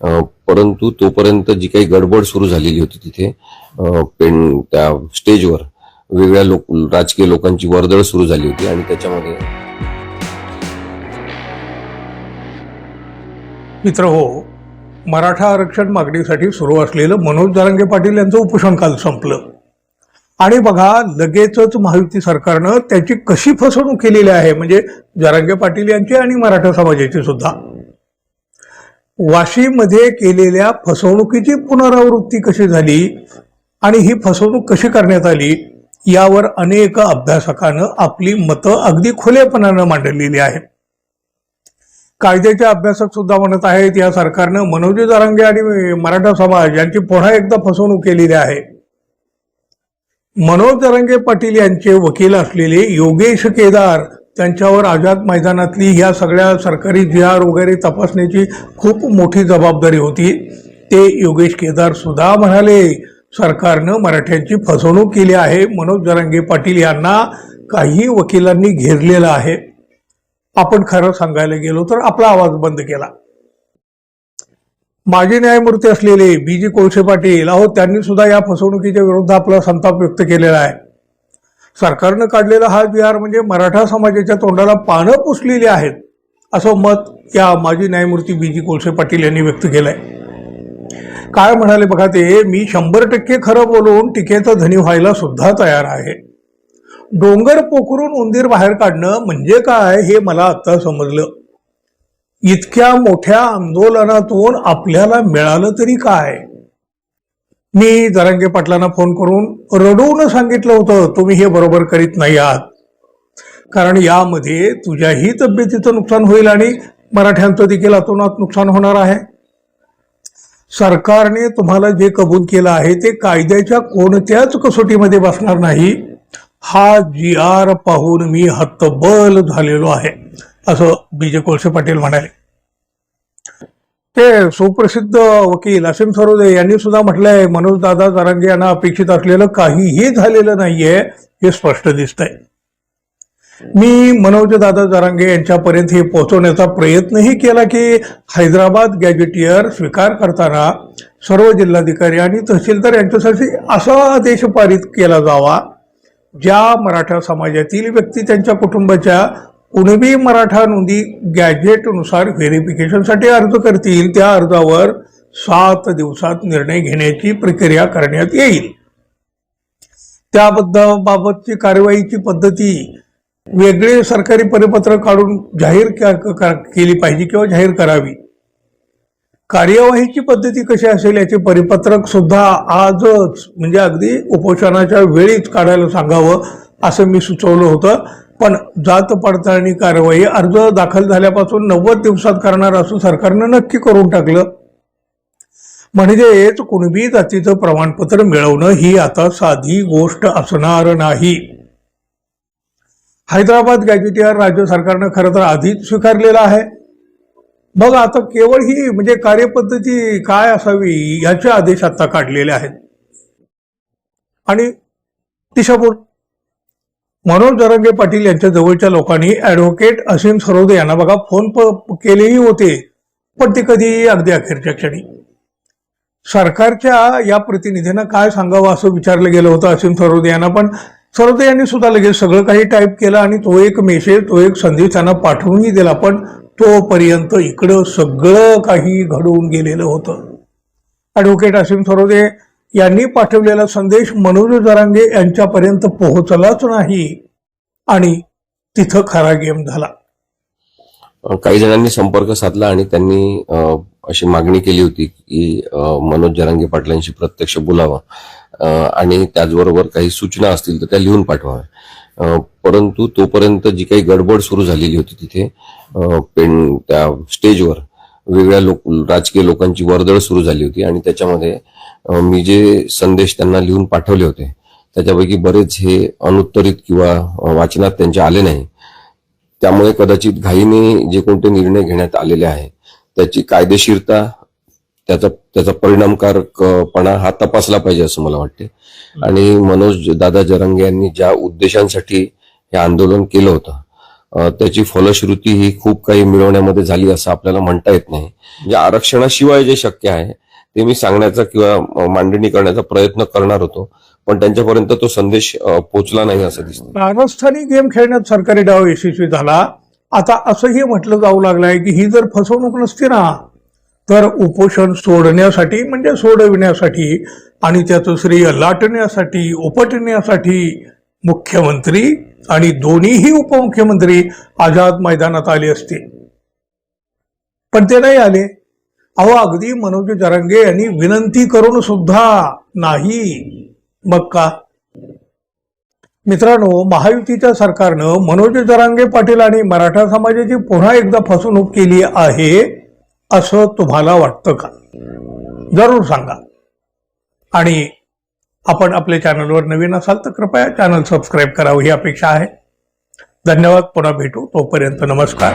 परंतु तोपर्यंत जी काही गडबड सुरू झालेली होती तिथे पेन त्या स्टेजवर वेगळ्या लोक राजकीय लोकांची वर्दळ सुरू झाली होती आणि त्याच्यामध्ये मित्र हो मराठा आरक्षण मागणीसाठी सुरू असलेलं मनोज जारंगे पाटील यांचं उपोषण काल संपलं. आणि बघा लगेचच महायुती सरकारनं त्याची कशी फसवणूक केलेली आहे म्हणजे जारंगे पाटील यांची आणि मराठा समाजाची सुद्धा. वाशीमध्ये केलेल्या फसवणुकीची पुनरावृत्ती कशी झाली आणि ही फसवणूक कशी करण्यात आली यावर अनेक अभ्यासकानं आपली मतं अगदी खुलेपणानं मांडलेली आहेत. कायद्याचे अभ्यासक सुद्धा म्हणत आहेत या सरकारनं मनोज जारंगे आणि मराठा समाज यांची पुन्हा एकदा फसवणूक केलेली आहे. मनोज जारंगे पाटील यांचे वकील असलेले योगेश केदार त्यांच्यावर आझाद मैदानातली ह्या सगळ्या सरकारी जी आर वगैरे तपासण्याची खूप मोठी जबाबदारी होती. ते योगेश केदार सुद्धा म्हणाले सरकारनं मराठ्यांची फसवणूक केली आहे. मनोज जरांगे पाटील यांना काही वकिलांनी घेरलेलं आहे. आपण खरं सांगायला गेलो तर आपला आवाज बंद केला. माजी न्यायमूर्ती असलेले बी. जी. कोळसे पाटील अहो त्यांनी सुद्धा या फसवणुकीच्या विरुद्ध आपला संताप व्यक्त केलेला आहे. सरकारनं काढलेला हा विहार म्हणजे मराठा समाजाच्या तोंडाला पानं पुसलेली आहेत असं मत या माजी न्यायमूर्ती बी जी कोळसे पाटील यांनी व्यक्त केलंय. काय म्हणाले बघा ते मी शंभर टक्के खरं बोलून टीकेचा धनी व्हायला सुद्धा तयार आहे. डोंगर पोखरून उंदीर बाहेर काढणं म्हणजे काय हे मला आत्ता समजलं. इतक्या मोठ्या आंदोलनातून आपल्याला मिळालं तरी काय? मी जरांगे पाटलांना फोन करून रडवून सांगितलं होतं तुम्ही हे बरोबर करीत नाही आहात. कारण यामध्ये तुझ्याही तब्येतीचं नुकसान होईल आणि मराठ्यांचं देखील अतोनात नुकसान होणार आहे. सरकारने तुम्हाला जे कबूल केलं आहे ते कायद्याच्या कोणत्याच कसोटीमध्ये बसणार नाही. हा जी आर पाहून मी हतबल झालेलो आहे असं बीजे कोळसे पाटील म्हणाले. ते सुप्रसिद्ध वकील असीम सरोदे यांनी सुद्धा म्हटलंय मनोज दादा जरांगे यांना अपेक्षित असलेलं काहीही झालेलं नाहीये हे स्पष्ट दिसतंय. मी मनोज दादा जरांगे यांच्यापर्यंत हे पोहोचवण्याचा प्रयत्नही केला की हैदराबाद गॅजेटियर स्वीकार करताना सर्व जिल्हाधिकारी आणि तहसीलदार यांच्यासाठी असा आदेश पारित केला जावा ज्या मराठा समाजातील व्यक्ती त्यांच्या कुटुंबाच्या कुणबी मराठा नोंदी गॅजेटनुसार व्हेरिफिकेशनसाठी अर्ज करतील. त्या अर्जावर सात दिवसात निर्णय घेण्याची प्रक्रिया करण्यात येईल. त्याबद्दल बाबतची कारवाईची पद्धती वेगळे सरकारी परिपत्र काढून जाहीर केली पाहिजे किंवा जाहीर करावी. कार्यवाहीची पद्धती कशी असेल याचे परिपत्रक सुद्धा आजच म्हणजे अगदी उपोषणाच्या वेळीच काढायला सांगावं असं मी सुचवलं होतं. पण जात पडताळणी कारवाई अर्ज दाखल झाल्यापासून नव्वद दिवसात करणार असं सरकारनं नक्की करून टाकलं. म्हणजेच कुणबी जातीचं प्रमाणपत्र मिळवणं ही आता साधी गोष्ट असणार नाही. हैदराबाद गॅजेटियर राज्य सरकारनं खरं तर आधीच स्वीकारलेलं आहे. मग आता केवळ ही म्हणजे कार्यपद्धती काय असावी याचे आदेश आता काढलेले आहेत. आणि दिशापूर मनोज दरंगे पाटील यांच्या जवळच्या लोकांनी ऍडव्होकेट असीम सरोदे यांना बघा फोन केलेही होते पण ते कधी अगदी अखेरच्या क्षणी. सरकारच्या या प्रतिनिधींना काय सांगावं असं विचारलं गेलं होतं असीम सरोदे यांना पण सरोदे यांनी सुद्धा लगेच सगळं काही टाईप केलं आणि तो एक मेसेज तो एक संदेश त्यांना पाठवूनही दिला पण तोपर्यंत इकडं सगळं काही घडवून गेलेलं होतं. ॲडव्होकेट असीम सरोदे यांनी पाठवलेला संदेश मनोज जरांगे यांच्यापर्यंत पोहोचलाच नाही आणि तिथं खरा गेम झाला. काही जणांनी संपर्क साधला आणि त्यांनी अशी मागणी केली होती की मनोज जरांगे पाटलांशी प्रत्यक्ष बोलावं. आणि त्याचबरोबर काही सूचना असतील तर त्या लिहून पाठवाव्या. परंतु तोपर्यंत जी काही गडबड सुरू झालेली होती तिथे पेन त्या स्टेजवर वेगळ्या लोक राजकीय लोकांची वर्दळ सुरू झाली होती आणि त्याच्यामध्ये मी जे संदेश त्यांना लिहून पाठवले होते त्याच्यापैकी बरेच हे अनुत्तरित किंवा वाचनात त्यांचे आले नाही. त्यामुळे कदाचित घाईने जे कोणते निर्णय घेण्यात आलेले आहे त्याची कायदेशीरता त्याचा त्याचा परिणामकारकपणा हा तपासला पाहिजे असं मला वाटते. आणि मनोज दादा जरंगे यांनी ज्या उद्देशांसाठी हे आंदोलन केलं होतं त्याची फलश्रुती ही खूप काही मिळवण्यामध्ये झाली असं आपल्याला म्हणता येत नाही. म्हणजे आरक्षणाशिवाय जे शक्य आहे ते मी सांगण्याचा किंवा मांडणी करण्याचा प्रयत्न करणार होतो पण त्यांच्यापर्यंत तो संदेश पोचला नाही असं दिसतं. राजस्थानी गेम खेळण्यात सरकारी डाव यशस्वी झाला. आता असंही म्हटलं जाऊ लागलंय की ही जर फसवणूक नसती ना तर उपोषण सोडण्यासाठी म्हणजे सोडविण्यासाठी आणि त्याचं श्रेय लाटण्यासाठी उपटण्यासाठी मुख्यमंत्री आणि दोन्हीही उपमुख्यमंत्री आझाद मैदानात आले असते. पण ते नाही आले. अहो अगदी मनोज जरांगे यांनी विनंती करून सुद्धा नाही. मग का? मित्रांनो महायुतीच्या सरकारनं मनोज जरांगे पाटील आणि मराठा समाजाची पुन्हा एकदा फसवणूक केली आहे असं तुम्हाला वाटतं का? जरूर सांगा. आणि आपण आपल्या चॅनलवर नवीन असाल तर कृपया चॅनल सबस्क्राईब करावं ही अपेक्षा आहे. धन्यवाद पुन्हा भेटू. तोपर्यंत नमस्कार.